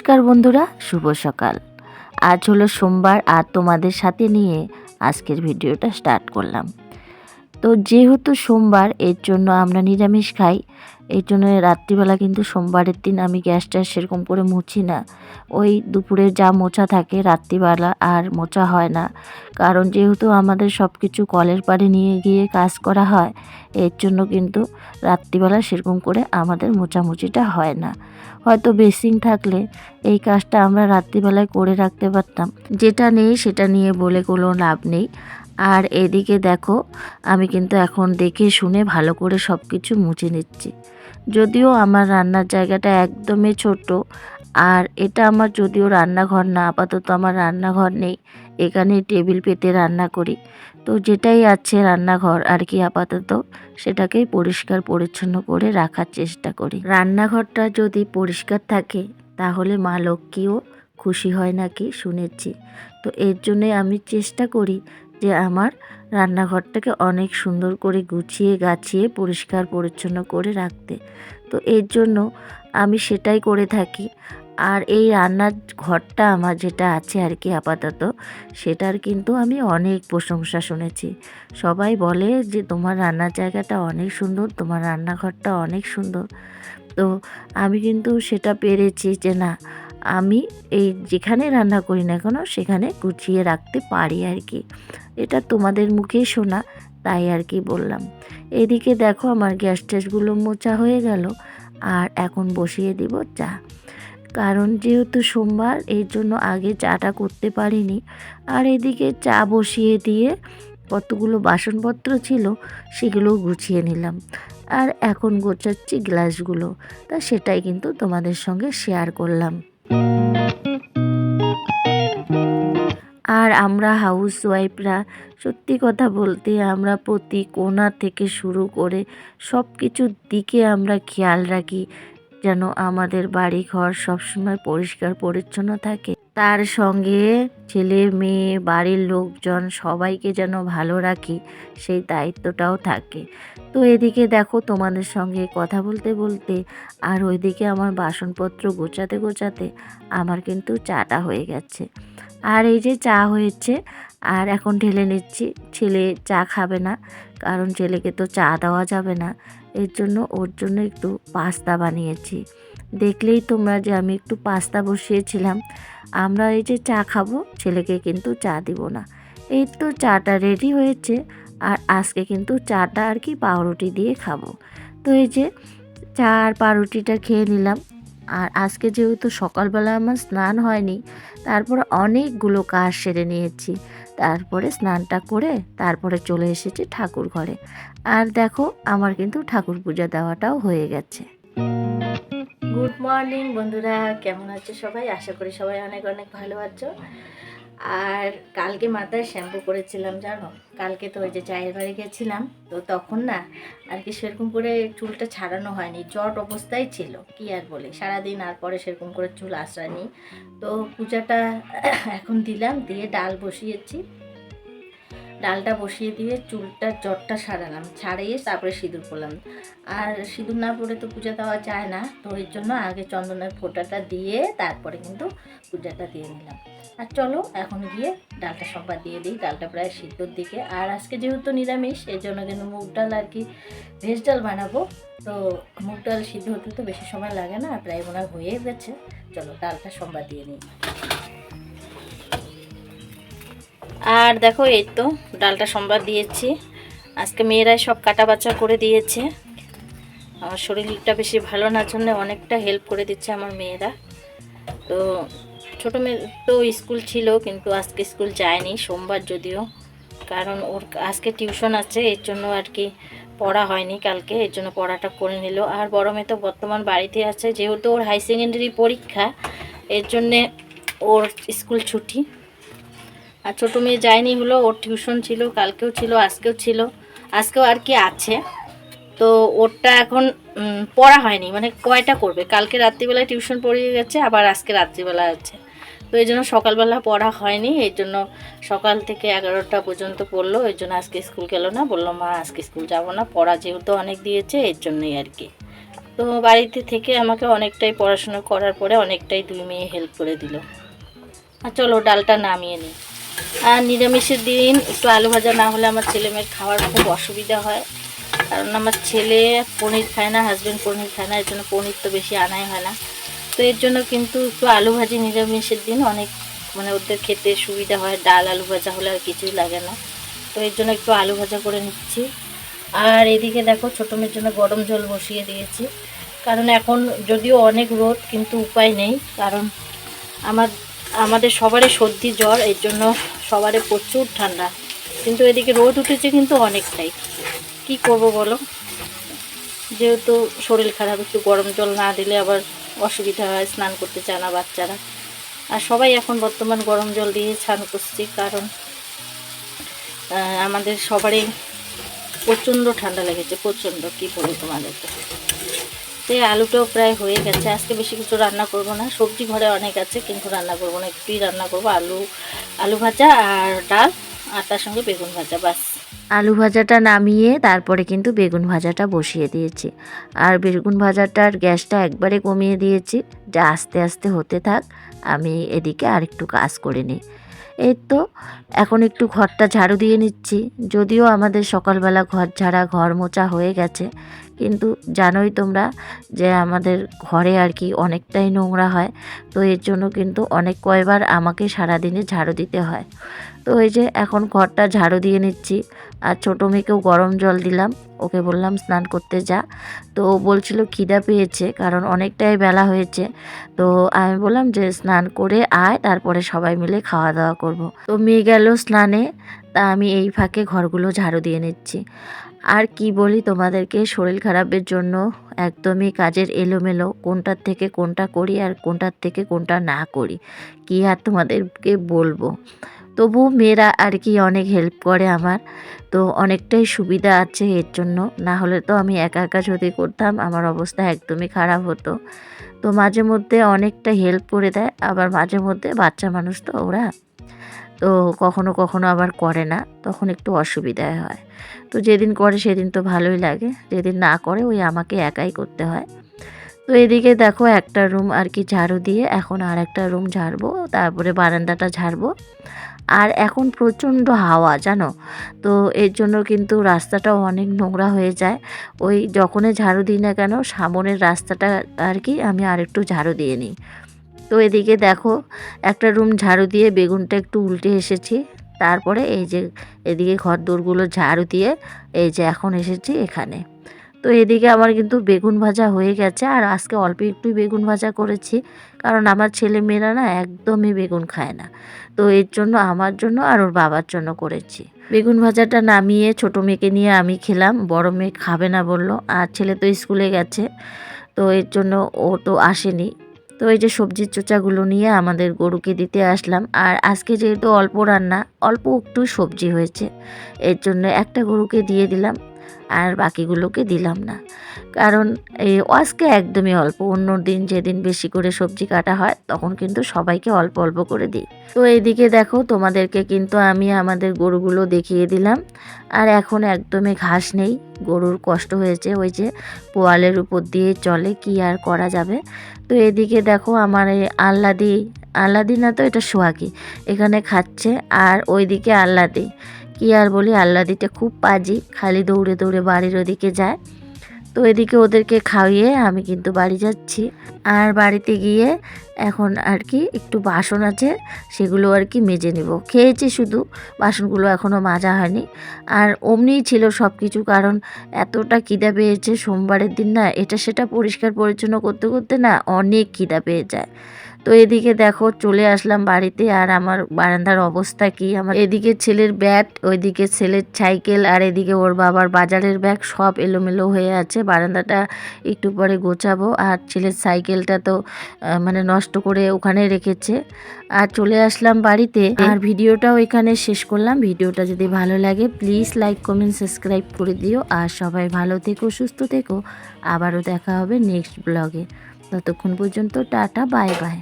নমস্কার বন্ধুরা, শুভ সকাল। আজ হলো সোমবার আর তোমাদের সাথে নিয়ে আজকের ভিডিওটা স্টার্ট করলাম। তো যেহেতু সোমবার, এর জন্য আমরা নিরামিষ খাই এই জন্য রাত্রিবেলা কিন্তু সোমবারের দিন আমি গ্যাসটা সেরকম করে মুছি না। ওই দুপুরে যা মোছা থাকে রাত্রিবেলা আর মোছা হয় না। কারণ যেহেতু আমাদের সব কিছু কলের পাড়ে নিয়ে গিয়ে কাজ করা হয়, এর জন্য কিন্তু রাত্রিবেলা সেরকম করে আমাদের মোছামুছিটা হয় না। হয়তো বেসিং থাকলে এই কাজটা আমরা রাত্রিবেলায় করে রাখতে পারতাম। যেটা নেই সেটা নিয়ে বলে কোনো লাভ নেই। আর এদিকে দেখো, আমি কিন্তু এখন দেখে শুনে ভালো করে সব কিছু মুছে নিচ্ছি। যদিও আমার রান্নার জায়গাটা একদমই ছোট, আর এটা আমার যদিও রান্নাঘর না, আপাতত আমার রান্নাঘর নেই এখানে টেবিল পেতে রান্না করি। তো যেটাই আছে রান্নাঘর আর কি আপাতত, সেটাকেই পরিষ্কার পরিচ্ছন্ন করে রাখার চেষ্টা করি। রান্নাঘরটা যদি পরিষ্কার থাকে, তাহলে মা লক্ষ্মীও খুশি হয় নাকি শুনেছি। তো এর জন্যে আমি চেষ্টা করি যে আমার রান্নাঘরটাকে অনেক সুন্দর করে গুছিয়ে, গাছিয়ে, পরিষ্কার, পরিচ্ছন্ন করে রাখতে। তো এর জন্য আমি সেটাই করে থাকি। আর এই রান্নার ঘরটা আমার যেটা আছে আর কি আপাতত, সেটার কিন্তু আমি অনেক প্রশংসা শুনেছি। সবাই বলে যে তোমার রান্নার জায়গাটা অনেক সুন্দর, তোমার রান্নাঘরটা অনেক সুন্দর। তো আমি কিন্তু সেটা পেরেছি যে না আমি এই যেখানে রান্না করি না কেন, সেখানে গুছিয়ে রাখতে পারি আর কি। এটা তোমাদের মুখেই শোনা, তাই আর কি বললাম। এদিকে দেখো আমার গ্যাস ট্যাসগুলো মোচা হয়ে গেল, আর এখন বসিয়ে দিব চা। কারণ যেহেতু সোমবার, এর জন্য আগে চাটা করতে পারিনি। আর এদিকে চা বসিয়ে দিয়ে কতগুলো বাসনপত্র ছিল, সেগুলোও গুছিয়ে নিলাম। আর এখন গোছাচ্ছি গ্লাসগুলো, তা সেটাই কিন্তু তোমাদের সঙ্গে শেয়ার করলাম। আর আমরা হাউস ওয়াইফরা সত্যি কথা বলতে আমরা প্রতি কোনা থেকে শুরু করে সব কিছুর দিকে আমরা খেয়াল রাখি, যেন আমাদের বাড়ি ঘর সবসময় পরিষ্কার পরিচ্ছন্ন থাকে। তার সঙ্গে ছেলে, মেয়ে, বাড়ির লোকজন সবাইকে যেন ভালো রাখি, সেই দায়িত্বটাও থাকে। তো এদিকে দেখো তোমাদের সঙ্গে কথা বলতে বলতে আর ওইদিকে আমার বাসনপত্র গোছাতে গোছাতে আমার কিন্তু চাটা হয়ে গেছে। আর এই যে চা হয়েছে, আর এখন ঢেলে নিচ্ছি, ছেলে চা খাবে না, কারণ ছেলেকে তো চা দেওয়া যাবে না। এর জন্য ওর জন্য একটু পাস্তা বানিয়েছি। দেখলেই তোমরা যে আমি একটু পাস্তা বসিয়েছিলাম, আমরা এই যে চা খাব, ছেলেকে কিন্তু চা দিব না। এই তো চাটা রেডি হয়েছে, আর আজকে কিন্তু চাটা আর কি পাউরুটি দিয়ে খাব। তো এই যে চা আর পাউরুটিটা খেয়ে নিলাম। আর আজকে যেহেতু সকালবেলা আমার স্নান হয়নি, তারপরে অনেকগুলো কাজ সেরে নিয়েছি। তারপরে স্নানটা করে তারপরে চলে এসেছি ঠাকুর ঘরে। আর দেখো, আমার কিন্তু ঠাকুর পূজা দেওয়াটাও হয়ে গেছে। গুড মর্নিং বন্ধুরা। কেমন আছো সবাই? আশা করি সবাই অনেক অনেক ভালো আছো। আর কালকে মাথায় শ্যাম্পু করেছিলাম, জানো? কালকে তো ওই যে চায়ের বাড়ি গেছিলাম, তো তখন না আর কি সেরকম করে চুলটা ছাড়ানো হয়নি, জট অবস্থায় ছিল, কি আর বলি? সারাদিন আর পরে সেরকম করে চুল আশ্রায়নি তো পূজাটা এখন দিলাম, দিয়ে ডাল বসিয়েছি। ডালটা বসিয়ে দিয়ে চুলটা জটটা সারালাম। ছাড়িয়ে তারপরে সিঁদুর পরলাম আর সিঁদুর না পরে তো পূজা দেওয়া যায় না। তো এর জন্য আগে চন্দনের ফোঁটাটা দিয়ে তারপরে কিন্তু পূজাটা দিয়ে নিলাম। আর চলো এখন গিয়ে ডালটা সবার দিয়ে দিই। ডালটা প্রায় সিদ্ধর দিকে। আর আজকে যেহেতু নিরামিষ এই জন্য কিন্তু মুগ ডাল আর কি ভেজ ডাল বানাবো। তো মুগ ডাল সিদ্ধ হতে তো বেশি সময় লাগে না, প্রায় মনে হয় হয়ে গেছে। চলো ডালটা সোমবার দিয়ে নিই। আর দেখো এই তো ডালটা সোমবার দিয়েছি। আজকে মেয়েরাই সব কাটা বাছা করে দিয়েছে। আমার শরীরটা বেশি ভালো না, জন্য অনেকটা হেল্প করে দিচ্ছে আমার মেয়েরা। তো ছোটো মেয়ে তো স্কুল ছিল, কিন্তু আজকে স্কুল যায়নি, সোমবার যদিও। কারণ ওর আজকে টিউশন আছে, এর জন্য আর কি পড়া হয়নি কালকে, এর জন্য পড়াটা করে নিল। আর বড় মেয়ে তো বর্তমান বাড়িতে আছে, যেহেতু ওর হাই সেকেন্ডারি পরীক্ষা, এর জন্যে ওর স্কুল ছুটি। আর ছোটো মেয়ে যায়নি হলো, ওর টিউশন ছিল, কালকেও ছিল, আজকেও ছিল, আজকেও আর কি আছে। তো ওরটা এখন পড়া হয়নি মানে কয়টা করবে? কালকে রাত্রিবেলায় টিউশন পড়িয়ে গেছে, আবার আজকে রাত্রিবেলা আছে। তো এই জন্য সকালবেলা পড়া হয়নি, এই জন্য সকাল থেকে এগারোটা পর্যন্ত পড়ল, এই জন্য আজকে স্কুল গেল না, বলল, মা, আজকে স্কুল যাব না, পড়া যেহেতু অনেক দিয়েছে, এর জন্যই আর কি। তো বাড়িতে থেকে আমাকে অনেকটাই পড়াশোনা করার পরে অনেকটাই দুই মেয়ে হেল্প করে দিল। আর চলো, ডালটা নামিয়ে নিই। আর নিরামিষের দিন একটু আলু ভাজা না হলে আমার ছেলে মেয়ের খাওয়ার খুব অসুবিধা হয়। কারণ আমার ছেলে পনির খায় না হাজব্যান্ড পনির খায় না, এর জন্য পনির তো বেশি আনাই হয় না। তো এর জন্য কিন্তু একটু আলু ভাজি নিরামিষের দিন অনেক মানে ওদের খেতে সুবিধা হয়, ডাল আলু ভাজা হলে আর কিছুই লাগে না। তো এর জন্য একটু আলু ভাজা করে নিচ্ছি। আর এদিকে দেখো ছোটো মেয়ের জন্য গরম জল বসিয়ে দিয়েছি। কারণ এখন যদিও অনেক রোদ, কিন্তু উপায় নেই। কারণ আমার আমাদের সবারই সর্দি জ্বর, এর জন্য সবারই প্রচুর ঠান্ডা। কিন্তু এদিকে রোদ উঠেছে কিন্তু অনেকটাই। কি করব বলো? যেহেতু শরীর খারাপ, একটু গরম জল না দিলে আবার অসুবিধা হয়, স্নান করতে চায় না বাচ্চারা। আর সবাই এখন বর্তমান গরম জল দিয়ে স্নান করছি, কারণ আমাদের সবারই প্রচণ্ড ঠান্ডা লেগেছে, প্রচণ্ড, কী বলি তোমাদেরকে? তো আলুটাও প্রায় হয়ে গেছে। আজকে বেশি কিছু রান্না করব না। সবজি ঘরে অনেক আছে, কিন্তু রান্না করব না। একটুই রান্না করব। আলু আলু ভাজা আর ডাল আর তার সঙ্গে বেগুন ভাজা, বাস। আলু ভাজাটা নামিয়ে তারপরে কিন্তু বেগুন ভাজাটা বসিয়ে দিয়েছি। আর বেগুন ভাজাটার গ্যাসটা একবারে কমিয়ে দিয়েছি। যা আস্তে আস্তে হতে থাক, আমি এদিকে আরেকটু কাজ করে নিই। এই তো, এখন একটু ঘরটা ঝাড়ু দিয়ে নিচ্ছি। যদিও আমাদের সকালবেলা ঘর ঝাড়া, ঘর মোচা হয়ে গেছে, কিন্তু জানোই তোমরা যে আমাদের ঘরে আর কি অনেকটাই নোংরা হয়, তো এর জন্য কিন্তু অনেক কয়বার আমাকে সারাদিনে ঝাড়ু দিতে হয়। তো এই যে এখন ঘরটা ঝাড়ু দিয়ে নিচ্ছি। আর ছোটো মেয়েকেও গরম জল দিলাম। ওকে বললাম, স্নান করতে যা। তো বলছিল, খিদা পেয়েছে, কারণ অনেকটাই বেলা হয়েছে। তো আমি বললাম যে, স্নান করে আয়, তারপরে সবাই মিলে খাওয়া দাওয়া করব। তো মেয়ে গেল স্নানে। তা আমি এই ফাঁকে ঘরগুলো ঝাড়ু দিয়ে নিচ্ছি। আর কি বলি তোমাদেরকে, শরীর খারাপের জন্য একদমই কাজের এলোমেলো, কোনটার থেকে কোনটা করি আর কোনটার থেকে কোনটা না করি। কি আর তোমাদেরকে বলব? তবু মেয়েরা আর কি অনেক হেল্প করে আমার। তো অনেকটাই সুবিধা আছে এর জন্য। না হলে তো আমি একা একা যদি করতাম, আমার অবস্থা একদমই খারাপ হতো। তো মাঝে মধ্যে অনেকটা হেল্প করে দেয়, আবার মাঝে মধ্যে বাচ্চা মানুষ তো ওরা। তো কখনো কখনো আবার করে না, তখন একটু অসুবিধায় হয়। তো যেদিন করে সেদিন তো ভালোই লাগে, যেদিন না করে ওই আমাকে একাই করতে হয়। তো এদিকে দেখো একটা রুম আর কি ঝাড়ু দিয়ে, এখন আর একটা রুম ঝাড়বো, তারপরে বারান্দাটা ঝাড়বো। আর এখন প্রচণ্ড হাওয়া, জানো? তো এর জন্য কিন্তু রাস্তাটাও অনেক নোংরা হয়ে যায়। ওই যখনই ঝাড়ু দিই না কেন, সামনের রাস্তাটা আর কি আমি আরেকটু ঝাড়ু দিয়ে নিই। তো এদিকে দেখো, একটা রুম ঝাড়ু দিয়ে বেগুনটা একটু উল্টে এসেছি। তারপরে এই যে এদিকে ঘর দৌড়গুলো ঝাড়ু দিয়ে এই যে এখন এসেছি এখানে। তো এদিকে আমার কিন্তু বেগুন ভাজা হয়ে গেছে। আর আজকে অল্প একটু বেগুন ভাজা করেছি। কারণ আমার ছেলে মেয়েরা না একদমই বেগুন খায় না। তো এর জন্য আমার জন্য আর ওর বাবার জন্য করেছি। বেগুন ভাজাটা নামিয়ে ছোটো মেয়েকে নিয়ে আমি খেলাম। বড় মেয়ে খাবে না বলল। আর ছেলে তো স্কুলে গেছে। তো এর জন্য ও তো আসেনি। তো এই যে সবজির চোচাগুলো নিয়ে আমাদের গরুকে দিতে আসলাম। আর আজকে যেহেতু অল্প রান্না, অল্প একটু সবজি হয়েছে। এর জন্য একটা গরুকে দিয়ে দিলাম। আর বাকিগুলোকে দিলাম না। কারণ এই আজকে একদমই অল্প, অন্য দিন যেদিন বেশি করে সবজি কাটা হয়, তখন কিন্তু সবাইকে অল্প অল্প করে দিই। তো এইদিকে দেখো, তোমাদেরকে কিন্তু আমি আমাদের গরুগুলো দেখিয়ে দিলাম। আর এখন একদমই ঘাস নেই, গরুর কষ্ট হয়েছে ওই যে পোয়ালের উপর দিয়ে চলে, কি আর করা যাবে। তো এদিকে দেখো আমার এই আল্লাদি আল্লাদি না তো এটা সোহাগি, এখানে খাচ্ছে। আর ওইদিকে আল্লাদি কি আর বলি আল্লাদিটা খুব পাজি। খালি দৌড়ে দৌড়ে বাড়ির ওদিকে যায়। তো এদিকে ওদেরকে খাইয়ে আমি কিন্তু বাড়ি যাচ্ছি। আর বাড়িতে গিয়ে এখন আর কি একটু বাসন আছে, সেগুলো আর কি মেজে নিব। খেয়েছি শুধু, বাসনগুলো এখনও মাজা হয়নি। আর অমনিই ছিল সব কিছু কারণ এতটা খিদা পেয়েছে সোমবারের দিন না, এটা সেটা পরিষ্কার পরিচ্ছন্ন করতে করতে না অনেক খিদা পেয়ে যায়। তো এদিকে দেখো চলে আসলাম বাড়িতে আর আমার বারান্দার অবস্থা কি? আমার এদিকে ছেলের ব্যাট ওইদিকে ছেলের সাইকেল আর এদিকে ওর বাবার বাজারের ব্যাগ সব এলোমেলো হয়ে আছে। বারান্দাটা একটু পরে গোছাবো আর ছেলের সাইকেলটা তো মানে নষ্ট করে ওখানে রেখেছে। আর চলে আসলাম বাড়িতে। আর ভিডিওটাও এখানে শেষ করলাম। ভিডিওটা যদি ভালো লাগে প্লিজ লাইক কমেন্ট সাবস্ক্রাইব করে দিও। আর সবাই ভালো থেকো, সুস্থ থেকো। আবারও দেখা হবে নেক্সট ব্লগে ততক্ষণ পর্যন্ত টাটা বাই বাই।